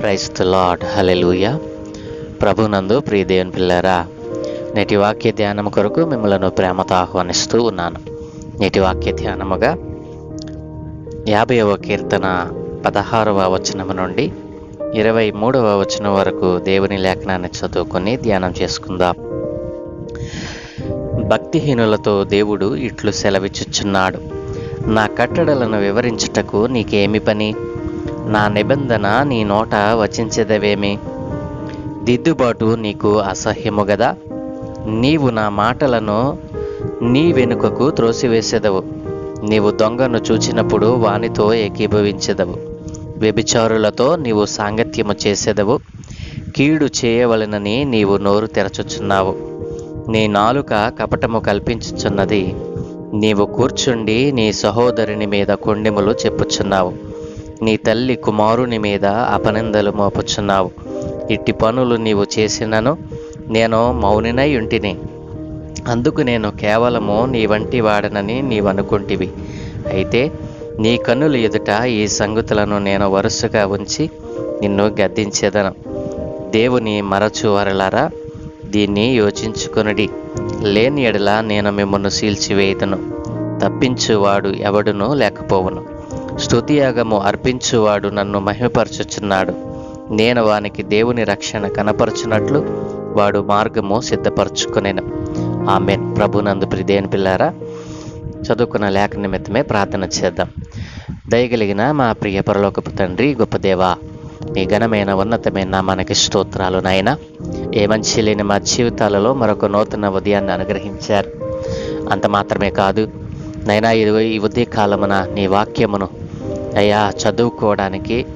Price the lord hallelujah ప్రభునందు ప్రియ దేవుని నేటి వాక్య ధ్యానం కొరకు మిమ్మలను ప్రేమతో ఆహ్వానిస్తూ ఉన్నాను. నేటి వాక్య ధ్యానముగా యాభైవ కీర్తన పదహారవ వచనము నుండి ఇరవై మూడవ వచనం వరకు దేవుని లేఖనాన్ని చదువుకొని ధ్యానం చేసుకుందాం. భక్తిహీనులతో దేవుడు ఇట్లు సెలవిచ్చుచున్నాడు. నా కట్టడలను వివరించుటకు నీకేమి పని? నా నిబంధన నీ నోట వచించదవేమి? దిద్దుబాటు నీకు అసహ్యము గదా? నీవు నా మాటలను నీ వెనుకకు త్రోసివేసెదవు. నీవు దొంగను చూచినప్పుడు వానితో ఏకీభవించెదవు. వ్యభిచారులతో నీవు సాంగత్యము చేసేదవు. కీడు చేయవలనని నీవు నోరు తెరచుచున్నావు. నీ నాలుక కపటము కల్పించుచున్నది. నీవు కూర్చుండి నీ సహోదరుని మీద కొండెములు చెప్పుచున్నావు. నీ తల్లి కుమారుని మీద అపనిందలు మోపుచున్నావు. ఇట్టి పనులు నీవు చేసినను నేను మౌనినై ఉంటిని. అందుకు నేను కేవలము నీ వంటి వాడనని నీవనుకుంటివి. అయితే నీ కన్నుల ఎదుట ఈ సంగతులను నేను వరుసగా ఉంచి నిన్ను గద్దించేదను. దేవుని మరచువరలారా దీన్ని యోచించుకొనుడి. లేని ఎడల నేను మిమ్మల్ని సీల్చివేయుదును. తప్పించువాడు ఎవడునూ లేకపోవును. స్తుతియాగము అర్పించువాడు నన్ను మహిమపరచుచున్నాడు. నేను వానికి దేవుని రక్షణ కనపరచునట్లు వాడు మార్గము సిద్ధపరచుకునేను. ఆమె ప్రభునందు ప్రిదేని పిల్లారా చదువుకున్న లేఖ నిమిత్తమే ప్రార్థన చేద్దాం. దయగలిగిన మా ప్రియ పరలోకపు తండ్రి గొప్ప దేవా ఘనమైన ఉన్నతమైన మనకి స్తోత్రాలు నాయన. ఏ మంచి లేని మా జీవితాలలో మరొక నూతన ఉదయాన్ని అనుగ్రహించారు. అంత మాత్రమే కాదు నైనా ఇది ఈ ఉదయ కాలమున నీ వాక్యమును అయ్యా చదువుకోవడానికి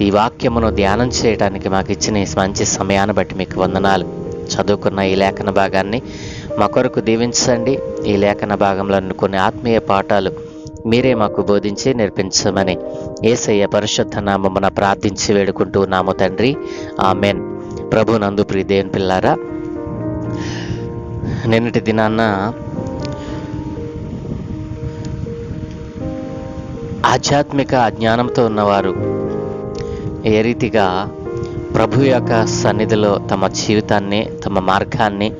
ఈ వాక్యమును ధ్యానం చేయడానికి మాకు ఇచ్చిన ఈ మంచి సమయాన్ని బట్టి మీకు వందనాలు. చదువుకున్న ఈ లేఖన భాగాన్ని మా కొరకు దీవించండి. ఈ లేఖన భాగంలో కొన్ని ఆత్మీయ పాఠాలు మీరే మాకు బోధించి నేర్పించమని ఏసయ్య పరిశుద్ధ నామమున ప్రార్థించి వేడుకుంటూ నామో తండ్రి. ఆమెన్. ప్రభు నందు ప్రియదేవన్ పిల్లారా నిన్నటి దినాన్న ఆధ్యాత్మిక అజ్ఞానంతో ఉన్నవారు ఏ రీతిగా ప్రభు యొక్క సన్నిధిలో తమ జీవితాన్ని తమ మార్గాన్ని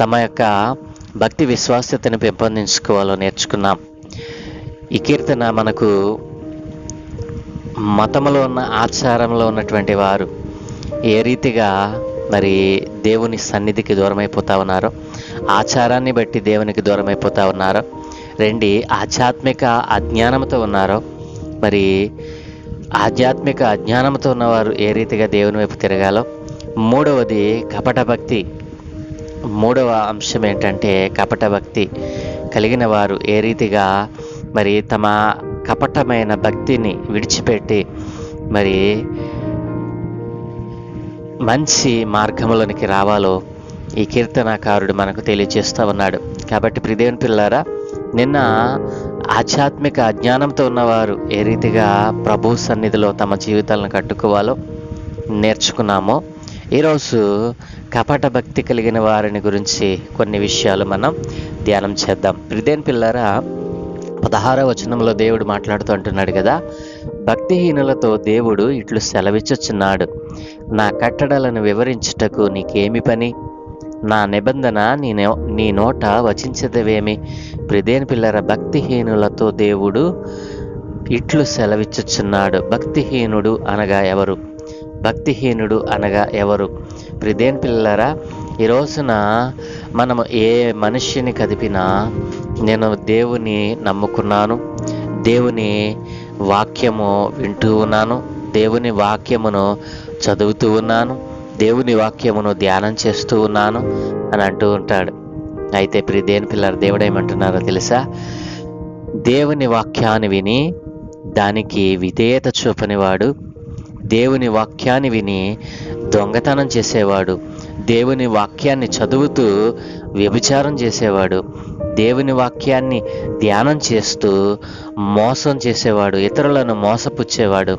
తమ యొక్క భక్తి విశ్వాస్యతను పెంపొందించుకోవాలో నేర్చుకున్నాం. ఈ కీర్తన మనకు మతంలో ఉన్న ఆచారంలో ఉన్నటువంటి వారు ఏ రీతిగా మరి దేవుని సన్నిధికి దూరమైపోతా ఉన్నారో ఆచారాన్ని బట్టి దేవునికి దూరమైపోతా ఉన్నారో రెండి ఆధ్యాత్మిక అజ్ఞానంతో ఉన్నారో. మరి ఆధ్యాత్మిక అజ్ఞానంతో ఉన్నవారు ఏ రీతిగా దేవుని వైపు తిరగాలో? మూడవది కపట భక్తి. మూడవ అంశం ఏంటంటే కపట భక్తి. కలిగిన వారు ఏ రీతిగా మరి తమ కపటమైన భక్తిని విడిచిపెట్టి మరి మంచి మార్గంలోనికి రావాలో ఈ కీర్తనాకారుడు మనకు తెలియజేస్తూ ఉన్నాడు. కాబట్టి ప్రిదేవన్ పిల్లారా నిన్న ఆధ్యాత్మిక అజ్ఞానంతో ఉన్నవారు ఏ రీతిగా ప్రభు సన్నిధిలో తమ జీవితాలను కట్టుకోవాలో నేర్చుకున్నామో ఈరోజు కపట భక్తి కలిగిన వారిని గురించి కొన్ని విషయాలు మనం ధ్యానం చేద్దాం. ప్రిదేన్ పిల్లరా పదహారవ వచనంలో దేవుడు మాట్లాడుతూ అంటున్నాడు కదా భక్తిహీనులతో దేవుడు ఇట్లు సెలవిచ్చుచున్నాడు. నా కట్టడలను వివరించుటకు నీకేమి పని? నా నిబంధన నీ నీ నోట వచించదవేమి? ప్రిదేని పిల్లర భక్తిహీనులతో దేవుడు ఇట్లు సెలవిచ్చుచున్నాడు. భక్తిహీనుడు అనగా ఎవరు? భక్తిహీనుడు అనగా ఎవరు? ప్రిదేన్ పిల్లరా ఈ రోజున మనము ఏ మనిషిని కదిపినా నేను దేవుని నమ్ముకున్నాను. దేవుని వాక్యము వింటూ ఉన్నాను. దేవుని వాక్యమును చదువుతూ ఉన్నాను. దేవుని వాక్యమును ధ్యానం చేస్తూ ఉన్నాను అని అంటూ ఉంటాడు. అయితే ప్రియ దేని పిల్లలు దేవుడు ఏమంటున్నారో తెలుసా? దేవుని వాక్యాన్ని విని దానికి విధేయత చూపనివాడు దేవుని వాక్యాన్ని విని దొంగతనం చేసేవాడు దేవుని వాక్యాన్ని చదువుతూ వ్యభిచారం చేసేవాడు దేవుని వాక్యాన్ని ధ్యానం చేస్తూ మోసం చేసేవాడు ఇతరులను మోసపుచ్చేవాడు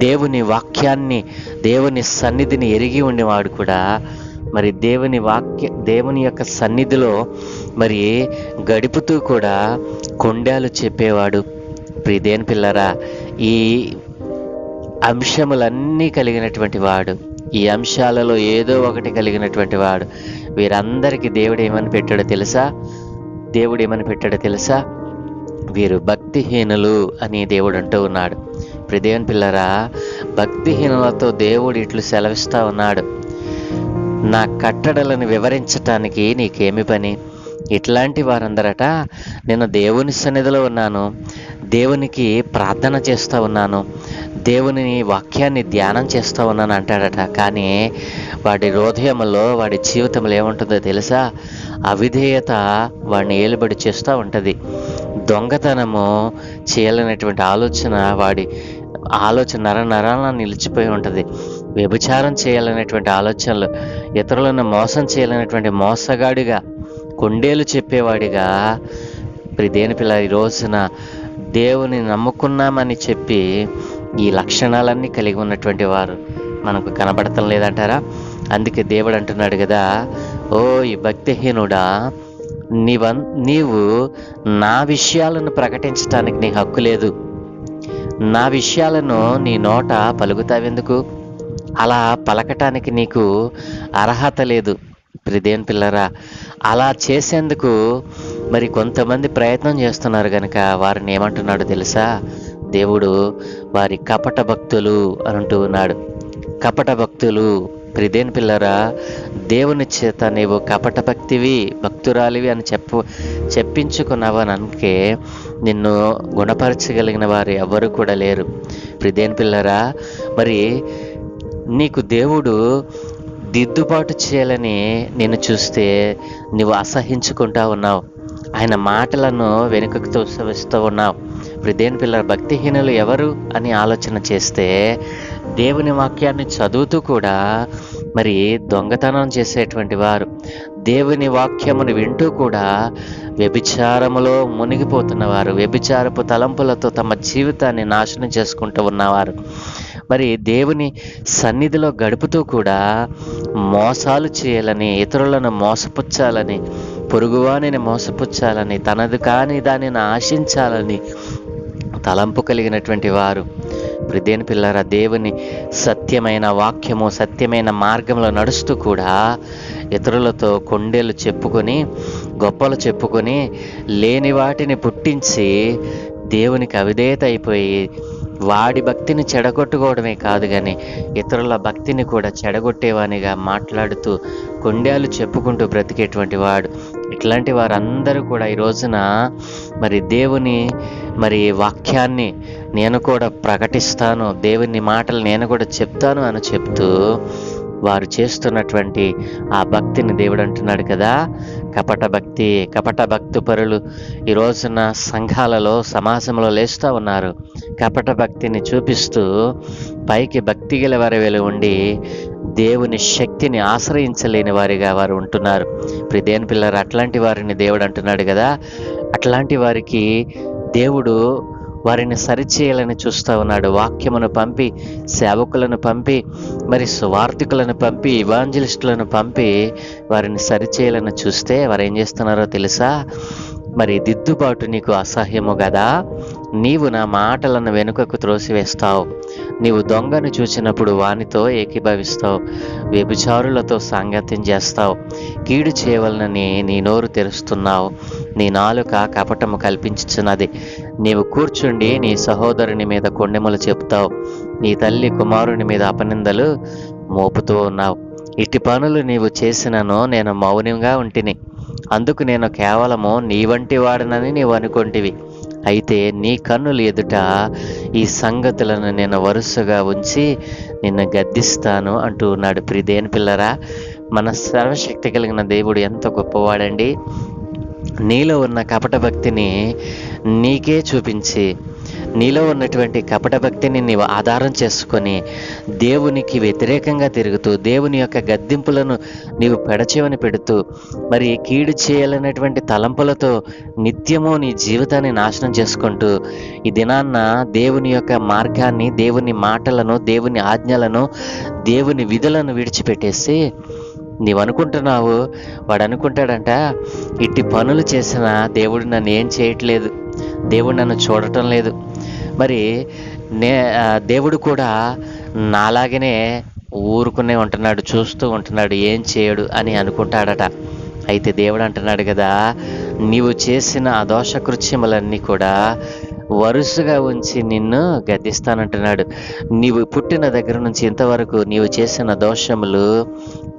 దేవుని వాక్యాన్ని దేవుని సన్నిధిని ఎరిగి ఉండేవాడు కూడా. మరి దేవుని వాక్య దేవుని యొక్క సన్నిధిలో మరి గడుపుతూ కూడా కొండాలు చెప్పేవాడు. ప్రియదేని పిల్లరా ఈ అంశములన్నీ కలిగినటువంటి వాడు. ఈ అంశాలలో ఏదో ఒకటి కలిగినటువంటి వాడు. వీరందరికీ దేవుడు ఏమని పెట్టాడో తెలుసా? దేవుడు ఏమని పెట్టాడో తెలుసా? వీరు భక్తిహీనులు అని దేవుడు అంటూ ఉన్నాడు. ప్రదేవన్ పిల్లరా భక్తిహీనులతో దేవుడు ఇట్లు సెలవిస్తా ఉన్నాడు. నా కట్టడలను వివరించటానికి నీకేమి పని? ఇట్లాంటి వారందరట నేను దేవుని సన్నిధిలో ఉన్నాను. దేవునికి ప్రార్థన చేస్తూ ఉన్నాను. దేవుని వాక్యాన్ని ధ్యానం చేస్తూ ఉన్నాను అంటాడట. కానీ వాడి హృదయంలో వాడి జీవితంలో ఏముంటుందో తెలుసా? అవిధేయత వాడిని ఏలుబడి చేస్తూ ఉంటుంది. దొంగతనము చేయాలనేటువంటి ఆలోచన వాడి ఆలోచన నర నరాన నిలిచిపోయి ఉంటుంది. వ్యభిచారం చేయాలనేటువంటి ఆలోచనలు ఇతరులను మోసం చేయాలనేటువంటి మోసగాడిగా కొండేలు చెప్పేవాడిగా మరి దేని పిల్ల ఈ రోజున దేవుని నమ్ముకున్నామని చెప్పి ఈ లక్షణాలన్నీ కలిగి ఉన్నటువంటి వారు మనకు కనబడటం లేదంటారా? అందుకే దేవుడు అంటున్నాడు కదా ఓ ఈ భక్తిహీనుడా నీవ నీవు నా విషయాలను ప్రకటించడానికి నీ హక్కు లేదు. నా విషయాలను నీ నోట పలుకుతావెందుకు? అలా పలకటానికి నీకు అర్హత లేదు ప్రిదేన్ పిల్లరా. అలా చేసేందుకు మరి కొంతమంది ప్రయత్నం చేస్తున్నారు కనుక వారిని ఏమంటున్నాడు తెలుసా? దేవుడు వారి కపట భక్తులు అంటూ ఉన్నాడు. కపట భక్తులు ప్రిదేన్ పిల్లరా దేవుని చేత నీవు కపట భక్తివి భక్తురాలివి అని చెప్పు అని అందుకే నిన్ను గుణపరచగలిగిన వారు ఎవరు కూడా లేరు. ప్రిదేని పిల్లరా మరి నీకు దేవుడు దిద్దుబాటు చేయాలని నేను చూస్తే నువ్వు అసహించుకుంటా ఉన్నావు. ఆయన మాటలను వెనుకకు తోసవిస్తూ ఉన్నావు. ఇప్పుడు పిల్లర పిల్లల భక్తిహీనులు ఎవరు అని ఆలోచన చేస్తే దేవుని వాక్యాన్ని చదువుతూ కూడా మరి దొంగతనం చేసేటువంటి వారు. దేవుని వాక్యమును వింటూ కూడా వ్యభిచారములో మునిగిపోతున్నవారు వ్యభిచారపు తలంపులతో తమ జీవితాన్ని నాశనం చేసుకుంటూ ఉన్నవారు. మరి దేవుని సన్నిధిలో గడుపుతూ కూడా మోసాలు చేయాలని ఇతరులను మోసపుచ్చాలని పొరుగువానిని మోసపుచ్చాలని తనది కాని దానిని ఆశించాలని తలంపు కలిగినటువంటి వారు. ప్రదేని పిల్లరా దేవుని సత్యమైన వాక్యము సత్యమైన మార్గంలో నడుస్తూ కూడా ఇతరులతో కొండేలు చెప్పుకొని గొప్పలు చెప్పుకొని లేని వాటిని పుట్టించి దేవునికి అవిధేత అయిపోయి వాడి భక్తిని చెడగొట్టుకోవడమే కాదు కానీ ఇతరుల భక్తిని కూడా చెడగొట్టేవానిగా మాట్లాడుతూ కొండేలు చెప్పుకుంటూ బ్రతికేటువంటి వాడు. ఇట్లాంటి వారందరూ కూడా ఈ రోజున మరి దేవుని మరి వాక్యాన్ని నేను కూడా ప్రకటిస్తాను. దేవుని మాటలు నేను కూడా చెప్తాను అని చెప్తూ వారు చేస్తున్నటువంటి ఆ భక్తిని దేవుడు అంటున్నాడు కదా. కపట భక్తి కపట భక్తి పరులు ఈ రోజున సంఘాలలో సమాజంలో లేస్తూ ఉన్నారు. కపట భక్తిని చూపిస్తూ పైకి భక్తి గల వారి వెలు ఉండి దేవుని శక్తిని ఆశ్రయించలేని వారిగా వారు ఉంటున్నారు. ఇప్పుడు దేని పిల్లలు అట్లాంటి వారిని దేవుడు అంటున్నాడు కదా. అట్లాంటి వారికి దేవుడు వారిని సరిచేయాలని చూస్తూ ఉన్నాడు. వాక్యమును పంపి సేవకులను పంపి మరి సువార్థికులను పంపి ఇవాంజలిస్టులను పంపి వారిని సరిచేయాలని చూస్తే వారు ఏం చేస్తున్నారో తెలుసా? మరి దిద్దుబాటు నీకు అసహ్యము కదా నీవు నా మాటలను వెనుకకు త్రోసివేస్తావు. నీవు దొంగను చూసినప్పుడు వానితో ఏకీభవిస్తావు. వ్యభిచారులతో సాంగత్యం చేస్తావు. కీడు చేయవలనని నీ నోరు తెరుస్తున్నావు. నీ నాలుక కపటము కల్పించుచున్నది. నీవు కూర్చుండి నీ సహోదరుని మీద కొండెములు చెప్తావు నీ తల్లి కుమారుని మీద అపనిందలు మోపుతూ ఉన్నావు. ఇటు పనులు నీవు చేసినను నేను మౌనంగా ఉంటిని. అందుకు నేను కేవలము నీ వంటి వాడనని నీవు అనుకొంటివి. అయితే నీ కన్నులు ఎదుట ఈ సంగతులను నేను వరుసగా ఉంచి నిన్ను గద్దిస్తాను అంటూ ఉన్నాడు ప్రిదేని పిల్లరా. మన సర్వశక్తి కలిగిన దేవుడు ఎంత గొప్పవాడండి. నీలో ఉన్న కపట భక్తిని నీకే చూపించి నీలో ఉన్నటువంటి కపట భక్తిని నీవు ఆధారం చేసుకొని దేవునికి వ్యతిరేకంగా తిరుగుతూ దేవుని యొక్క గద్దింపులను నీవు పెడచేవని పెడుతూ మరి కీడు చేయాలనేటువంటి తలంపులతో నిత్యము నీ జీవితాన్ని నాశనం చేసుకుంటూ ఈ దినాన్న దేవుని యొక్క మార్గాన్ని దేవుని మాటలను దేవుని ఆజ్ఞలను దేవుని విధులను విడిచిపెట్టేసి నీవనుకుంటున్నావు? వాడు అనుకుంటాడంట ఇట్టి పనులు చేసిన దేవుడు నన్ను ఏం చేయట్లేదు. దేవుడు నన్ను చూడటం లేదు. మరి నే దేవుడు కూడా నాలాగనే ఊరుకునే ఉంటున్నాడు చూస్తూ ఉంటున్నాడు ఏం చేయడు? అని అనుకుంటాడట. అయితే దేవుడు అంటున్నాడు కదా నీవు చేసిన ఆ దోష కృత్యములన్నీ కూడా వరుసగా ఉంచి నిన్ను గద్దిస్తానంటున్నాడు. నీవు పుట్టిన దగ్గర నుంచి ఇంతవరకు నీవు చేసిన దోషములు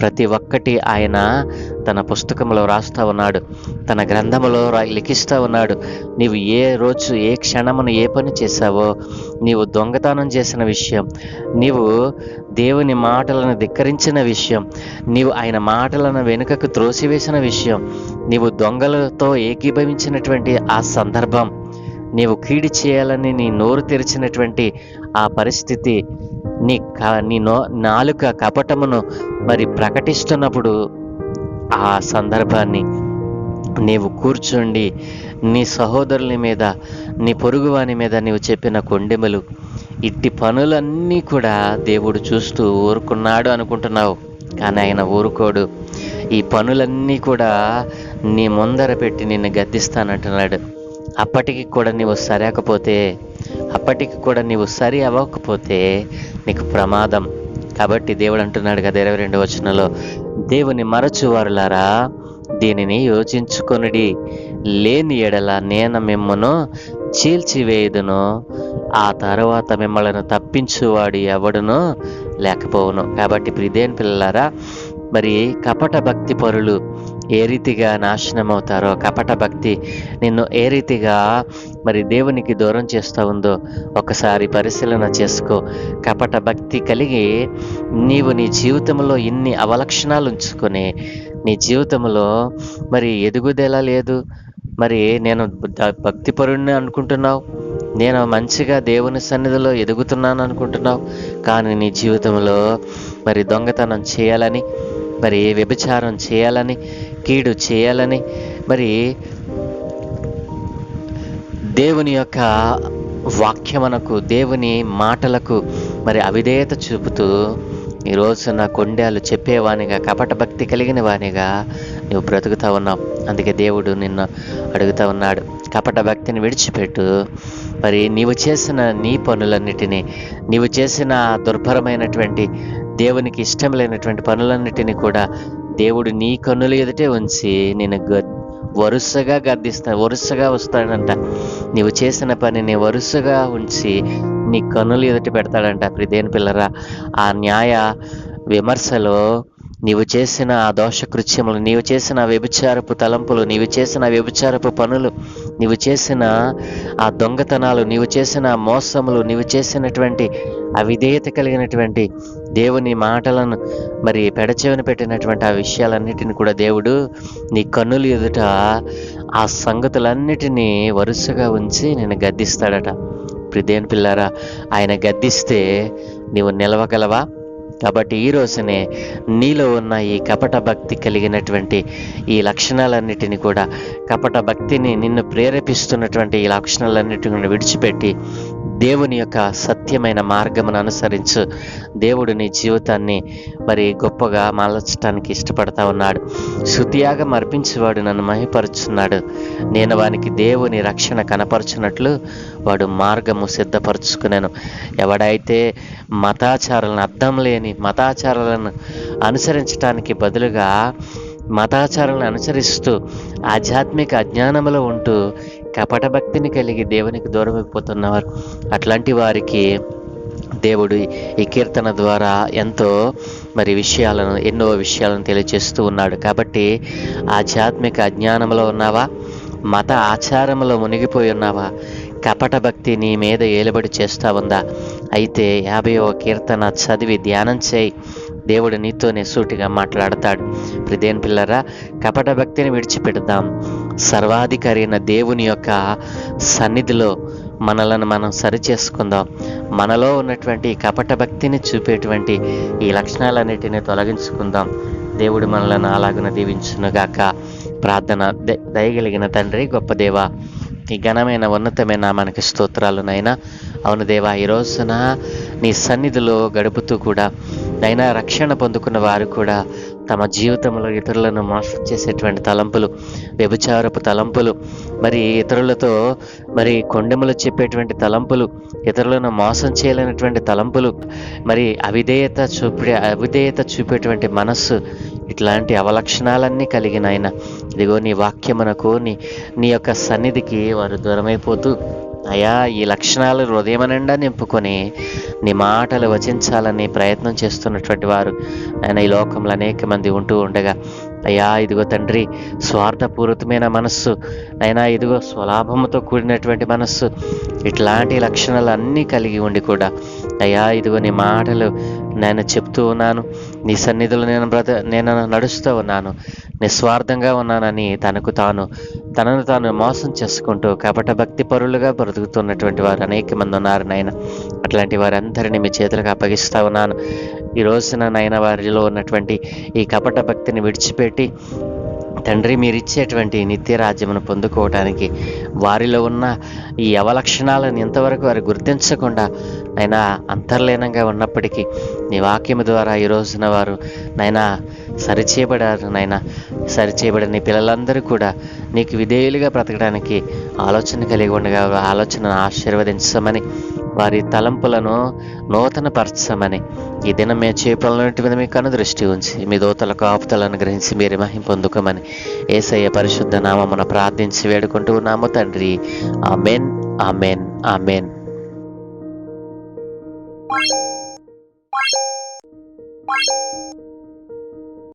ప్రతి ఒక్కటి ఆయన తన పుస్తకంలో రాస్తూ ఉన్నాడు. తన గ్రంథములో రా లిఖిస్తూ ఉన్నాడు. నీవు ఏ రోజు ఏ క్షణమును ఏ పని చేశావో నీవు దొంగతనం చేసిన విషయం నీవు దేవుని మాటలను ధిక్కరించిన విషయం నీవు ఆయన మాటలను వెనుకకు త్రోసివేసిన విషయం నీవు దొంగలతో ఏకీభవించినటువంటి ఆ సందర్భం. నీవు కీడి చేయాలని నీ నోరు తెరిచినటువంటి ఆ పరిస్థితి నీ క నీ నో నాలుక కపటమును మరి ప్రకటిస్తున్నప్పుడు ఆ సందర్భాన్ని నీవు కూర్చుండి నీ సహోదరుని మీద నీ పొరుగువాని మీద నీవు చెప్పిన కొండెములు ఇట్టి పనులన్నీ కూడా దేవుడు చూస్తూ ఊరుకున్నాడు అనుకుంటున్నావు. కానీ ఆయన ఊరుకోడు. ఈ పనులన్నీ కూడా నీ ముందర పెట్టి నిన్ను గద్దిస్తానంటున్నాడు. అప్పటికి కూడా నీవు సరకపోతే అప్పటికి కూడా నీవు సరి అవ్వకపోతే నీకు ప్రమాదం. కాబట్టి దేవుడు అంటున్నాడు కదా ఇరవై రెండు వచనంలో దేవుని మరచువారులారా దీనిని యోచించుకొనుడి. లేని ఎడల నేను మిమ్మను చీల్చివేయుదును ఆ తర్వాత మిమ్మల్ని తప్పించువాడు ఎవడునో లేకపోవును. కాబట్టి ప్రిదేన్ పిల్లలారా మరి కపట భక్తి పరులు ఏ రీతిగా నాశనం అవుతారో కపట భక్తి నిన్ను ఏ రీతిగా మరి దేవునికి దూరం చేస్తూ ఉందో ఒకసారి పరిశీలన చేసుకో. కపట భక్తి కలిగి నీవు నీ జీవితంలో ఇన్ని అవలక్షణాలు ఉంచుకొని నీ జీవితంలో మరి ఎదుగుదల లేదు. మరి నేను భక్తిపరుణ్ణి అనుకుంటున్నావు. నేను మంచిగా దేవుని సన్నిధిలో ఎదుగుతున్నాను అనుకుంటున్నావు. కానీ నీ జీవితంలో మరి దొంగతనం చేయాలని మరి వ్యభిచారం చేయాలని కీడు చేయాలని. మరి దేవుని యొక్క వాక్యమునకు దేవుని మాటలకు మరి అవిధేయత చూపుతూ ఈ నా కొండాలు చెప్పేవానిగా కపట భక్తి కలిగిన వానిగా నువ్వు బ్రతుకుతా ఉన్నావు. అందుకే దేవుడు నిన్ను అడుగుతా ఉన్నాడు. కపట భక్తిని విడిచిపెట్టు. మరి నీవు చేసిన నీ పనులన్నిటినీ నీవు చేసిన దుర్భరమైనటువంటి దేవునికి ఇష్టం లేనటువంటి పనులన్నిటినీ కూడా దేవుడు నీ కన్నుల ఎదుటే ఉంచి నేను గ వరుసగా గద్దిస్తా వరుసగా వస్తాడంట. నీవు చేసిన పనిని వరుసగా ఉంచి నీ కన్నులు ఎదుట పెడతాడంట. ప్రిదేని పిల్లరా ఆ న్యాయ విమర్శలో నీవు చేసిన ఆ దోష కృత్యములు నీవు చేసిన వ్యభిచారపు తలంపులు నీవు చేసిన వ్యభిచారపు పనులు నీవు చేసిన ఆ దొంగతనాలు నీవు చేసిన మోసములు నీవు చేసినటువంటి అవిధేయత కలిగినటువంటి దేవుని మాటలను మరి పెడచెవిన పెట్టినటువంటి ఆ విషయాలన్నిటిని కూడా దేవుడు నీ కన్నులు ఎదుట ఆ సంగతులన్నిటినీ వరుసగా ఉంచి నేను గద్దిస్తాడట. ప్రిదేన్ పిల్లారా ఆయన గద్దిస్తే నీవు నిలవగలవా? కాబట్టి ఈ రోజునే నీలో ఉన్న ఈ కపట భక్తి కలిగినటువంటి ఈ లక్షణాలన్నిటిని కూడా కపట భక్తిని నిన్ను ప్రేరేపిస్తున్నటువంటి ఈ లక్షణాలన్నిటిని విడిచిపెట్టి దేవుని యొక్క సత్యమైన మార్గమును అనుసరించు. దేవుడు నీ జీవితాన్ని మరి గొప్పగా మలచడానికి ఇష్టపడతా ఉన్నాడు. శుతియాగం అర్పించేవాడు నన్ను మహిపరుచున్నాడు. నేను వానికి దేవుని రక్షణ కనపరుచున్నట్లు వాడు మార్గము సిద్ధపరుచుకున్నాను ఎవడైతే మతాచారాలను అర్థం లేని మతాచారాలను అనుసరించటానికి బదులుగా మతాచారాలను అనుసరిస్తూ ఆధ్యాత్మిక అజ్ఞానములో ఉంటూ కపట భక్తిని కలిగి దేవునికి దూరం అయిపోతున్నవారు అట్లాంటి వారికి దేవుడు ఈ కీర్తన ద్వారా ఎంతో మరి విషయాలను ఎన్నో విషయాలను తెలియజేస్తూ ఉన్నాడు. కాబట్టి ఆధ్యాత్మిక అజ్ఞానంలో ఉన్నావా? మత ఆచారంలో మునిగిపోయి ఉన్నావా? కపట భక్తి నీ మీద ఏలుబడి చేస్తా ఉందా? అయితే యాభైవ కీర్తన చదివి ధ్యానం చేయి. దేవుడు నీతోనే సూటిగా మాట్లాడతాడు. ప్రిదేన్ పిల్లరా కపట భక్తిని విడిచిపెడదాం. సర్వాధికారి అయిన దేవుని యొక్క సన్నిధిలో మనలను మనం సరిచేసుకుందాం. మనలో ఉన్నటువంటి కపట భక్తిని చూపేటువంటి ఈ లక్షణాలన్నిటిని తొలగించుకుందాం. దేవుడు మనలను అలాగున దీవించునుగాక. ప్రార్థన ద- దయగలిగిన తండ్రి గొప్ప దేవ ఈ ఘనమైన ఉన్నతమైన మనకి స్తోత్రాలు నైనా అవును దేవా ఈ రోజున నీ సన్నిధిలో గడుపుతూ కూడా నైనా రక్షణ పొందుకున్న వారు కూడా తమ జీవితంలో ఇతరులను మోసం చేసేటువంటి తలంపులు వ్యభిచారపు తలంపులు మరి ఇతరులతో మరి కొండెములు చెప్పేటువంటి తలంపులు ఇతరులను మోసం చేయలేనటువంటి తలంపులు మరి అవిధేయత చూపే అవిధేయత చూపేటువంటి మనస్సు ఇట్లాంటి అవలక్షణాలన్నీ కలిగిన ఆయన. ఇదిగో నీ వాక్యమునకు నీ నీ యొక్క సన్నిధికి వారు దూరమైపోతూ అయా ఈ లక్షణాలు హృదయం నిండా నింపుకొని నీ మాటలు వచించాలని ప్రయత్నం చేస్తున్నటువంటి వారు. ఆయన ఈ లోకంలో అనేక మంది ఉంటూ ఉండగా అయ్యా ఇదిగో తండ్రి స్వార్థపూరితమైన మనస్సు అయినా ఇదిగో స్వలాభముతో కూడినటువంటి మనస్సు ఇట్లాంటి లక్షణాలు అన్నీ కలిగి ఉండి కూడా అయ్యా ఇదిగో నీ మాటలు నేను చెప్తూ ఉన్నాను. నీ సన్నిధిలో నేను బ్రత నేను నడుస్తూ ఉన్నాను. నిస్వార్థంగా ఉన్నానని తనకు తాను తనను తాను మోసం చేసుకుంటూ కపట భక్తి పరులుగా బ్రతుకుతున్నటువంటి వారు అనేక మంది ఉన్నారు నాయన. అట్లాంటి వారందరినీ మీ చేతులకు అప్పగిస్తా ఉన్నాను. ఈ రోజున నాయన వారిలో ఉన్నటువంటి ఈ కపట భక్తిని విడిచిపెట్టి తండ్రి మీరిచ్చేటువంటి నిత్య రాజ్యమును పొందుకోవటానికి వారిలో ఉన్న ఈ అవలక్షణాలను ఇంతవరకు వారు గుర్తించకుండా నైనా అంతర్లీనంగా ఉన్నప్పటికీ నీ వాక్యము ద్వారా ఈ రోజున వారు నైనా సరిచేయబడారు నైనా సరిచేయబడిన పిల్లలందరూ కూడా నీకు విధేయులుగా బ్రతకడానికి ఆలోచన కలిగి ఉండగా ఆలోచనను ఆశీర్వదించమని వారి తలంపులను నూతన పరచమని ఈ దినం మే చేపలన్నింటి మీద మీకు దృష్టి ఉంచి మీ దోతల కాపుతలను గ్రహించి మీరు మహిం పొందుకోమని ఏసయ్య పరిశుద్ధ నామమున ప్రార్థించి వేడుకుంటూ ఉన్నాము తండ్రి amen amen amen Thank you.